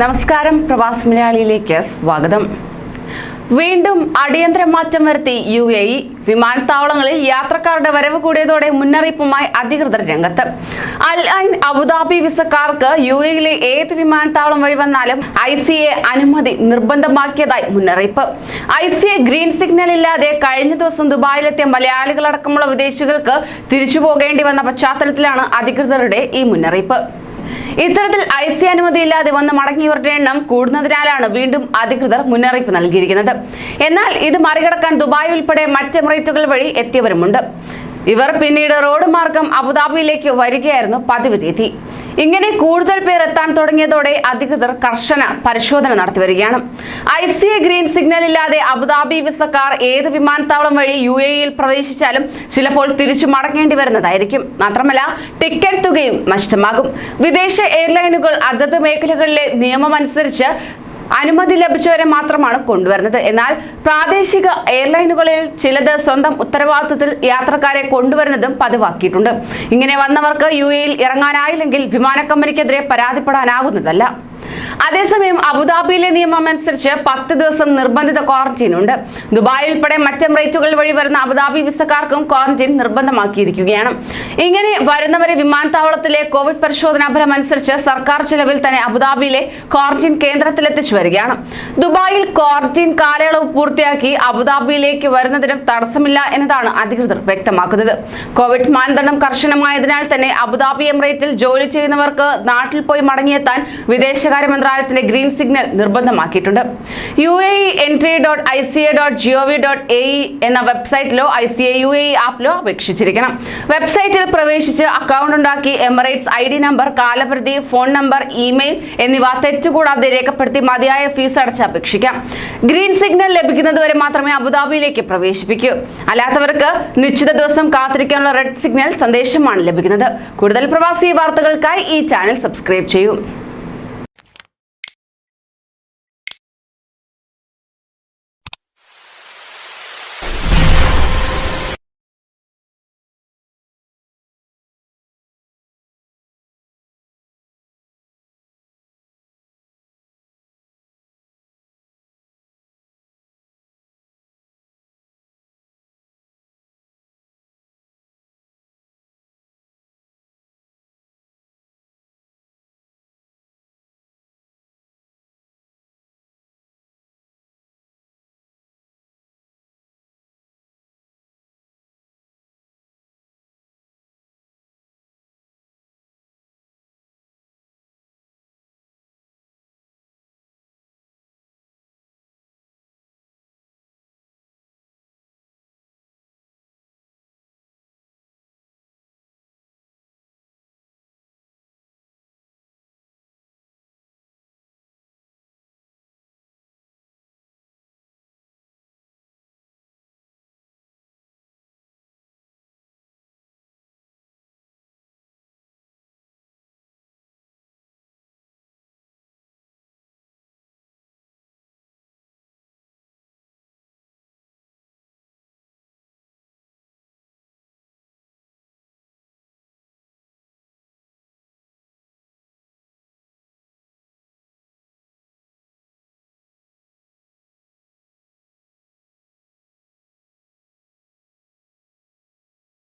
നമസ്കാരം പ്രവാസ് മലയാളിയിലേക്ക് സ്വാഗതം. വീണ്ടും അടിയന്തര മാറ്റം വരുത്തി യു എ ഇ വിമാനത്താവളങ്ങളിൽ യാത്രക്കാരുടെ വരവ് കൂടിയതോടെ മുന്നറിയിപ്പുമായി അധികൃതർ രംഗത്ത്. അൽ ഐൻ അബുദാബി വിസക്കാർക്ക് യു എയിലെ ഏത് വിമാനത്താവളം വഴി വന്നാലും ഐ സി എ അനുമതി നിർബന്ധമാക്കിയതായി മുന്നറിയിപ്പ്. I C A green signal ഇല്ലാതെ കഴിഞ്ഞ ദിവസം ദുബായിലെത്തിയ മലയാളികളടക്കമുള്ള വിദേശികൾക്ക് തിരിച്ചു പോകേണ്ടി വന്ന പശ്ചാത്തലത്തിലാണ് അധികൃതരുടെ ഈ മുന്നറിയിപ്പ്. ഇത്തരത്തിൽ ഐ സി അനുമതിയില്ലാതെ വന്ന് മടങ്ങിയവരുടെ എണ്ണം കൂടുന്നതിനാലാണ് വീണ്ടും അധികൃതർ മുന്നറിയിപ്പ് നൽകിയിരിക്കുന്നത്. എന്നാൽ ഇത് മറികടക്കാൻ ദുബായ് ഉൾപ്പെടെ മറ്റ് എമിറേറ്റുകൾ വഴി എത്തിയവരുമുണ്ട്. ഇവർ പിന്നീട് റോഡ് മാർഗം അബുദാബിയിലേക്ക് വരികയായിരുന്നു പതിവ് രീതി. ഇങ്ങനെ കൂടുതൽ പേർ എത്താൻ തുടങ്ങിയതോടെ അധികൃതർ കർശന പരിശോധന നടത്തി വരികയാണ്. I C A green signal ഇല്ലാതെ അബുദാബി വിസക്കാർ ഏത് വിമാനത്താവളം വഴി യു എ ഇയിൽ പ്രവേശിച്ചാലും ചിലപ്പോൾ തിരിച്ചു മടങ്ങേണ്ടി വരുന്നതായിരിക്കും. മാത്രമല്ല ടിക്കറ്റ് തുകയും നഷ്ടമാകും. വിദേശ എയർലൈനുകൾ അതത് മേഖലകളിലെ നിയമം അനുസരിച്ച് അനുമതി ലഭിച്ചവരെ മാത്രമാണ് കൊണ്ടുവരുന്നത്. എന്നാൽ പ്രാദേശിക എയർലൈനുകളിൽ ചിലത് സ്വന്തം ഉത്തരവാദിത്തത്തിൽ യാത്രക്കാരെ കൊണ്ടുവരുന്നതും പതിവാക്കിയിട്ടുണ്ട്. ഇങ്ങനെ വന്നവർക്ക് യു എയിൽ ഇറങ്ങാനായില്ലെങ്കിൽ വിമാന കമ്പനിക്കെതിരെ പരാതിപ്പെടാനാവുന്നതല്ല. അതേസമയം അബുദാബിയിലെ നിയമം അനുസരിച്ച് പത്ത് ദിവസം നിർബന്ധിത ക്വാറന്റീൻ ഉണ്ട്. ദുബായ് ഉൾപ്പെടെ റേറ്റുകൾ വഴി വരുന്ന അബുദാബി വിസക്കാർക്കും ക്വാറന്റീൻ നിർബന്ധമാക്കിയിരിക്കുകയാണ്. ഇങ്ങനെ വരുന്നവരെ വിമാനത്താവളത്തിലെ കോവിഡ് പരിശോധനാ ഫലം അനുസരിച്ച് സർക്കാർ ചെലവിൽ തന്നെ അബുദാബിയിലെ ക്വാറന്റീൻ കേന്ദ്രത്തിൽ എത്തിച്ചു വരികയാണ്. ദുബായിൽ ക്വാറന്റീൻ കാലയളവ് പൂർത്തിയാക്കി അബുദാബിയിലേക്ക് വരുന്നതിനും തടസ്സമില്ല എന്നതാണ് അധികൃതർ വ്യക്തമാക്കുന്നത്. കോവിഡ് മാനദണ്ഡം കർശനമായതിനാൽ തന്നെ അബുദാബി എമിറേറ്റിൽ ജോലി ചെയ്യുന്നവർക്ക് നാട്ടിൽ പോയി മടങ്ങിയെത്താൻ വിദേശകാര്യ മന്ത്രാലയത്തിന്റെ green signal നിർബന്ധമാക്കിയിട്ടുണ്ട്. U A E entry dot I C A dot G O V dot A E എന്ന വെബ്സൈറ്റിലോ I C A U A E ആപ്പിലോ അപേക്ഷിച്ചിരിക്കണം. വെബ്സൈറ്റിൽ പ്രവേശിച്ച് അക്കൗണ്ട് ഉണ്ടാക്കി എമിറേറ്റ്സ് ഐ ഡി നമ്പർ കാലപ്രതി ഫോൺ നമ്പർ ഇമെയിൽ എന്നിവ തെറ്റുകൂടാതെ രേഖപ്പെടുത്തി മതിയായ ഫീസ് അടച്ച് അപേക്ഷിക്കാം. ഗ്രീൻ സിഗ്നൽ ലഭിക്കുന്നതുവരെ മാത്രമേ അബുദാബിയിലേക്ക് പ്രവേശിപ്പിക്കൂ. അല്ലാത്തവർക്ക് നിശ്ചിത ദിവസം കാത്തിരിക്കാനുള്ള റെഡ് സിഗ്നൽ സന്ദേശമാണ് ലഭിക്കുന്നത്. കൂടുതൽ പ്രവാസി വാർത്തകൾക്കായി ഈ ചാനൽ സബ്സ്ക്രൈബ് ചെയ്യൂ.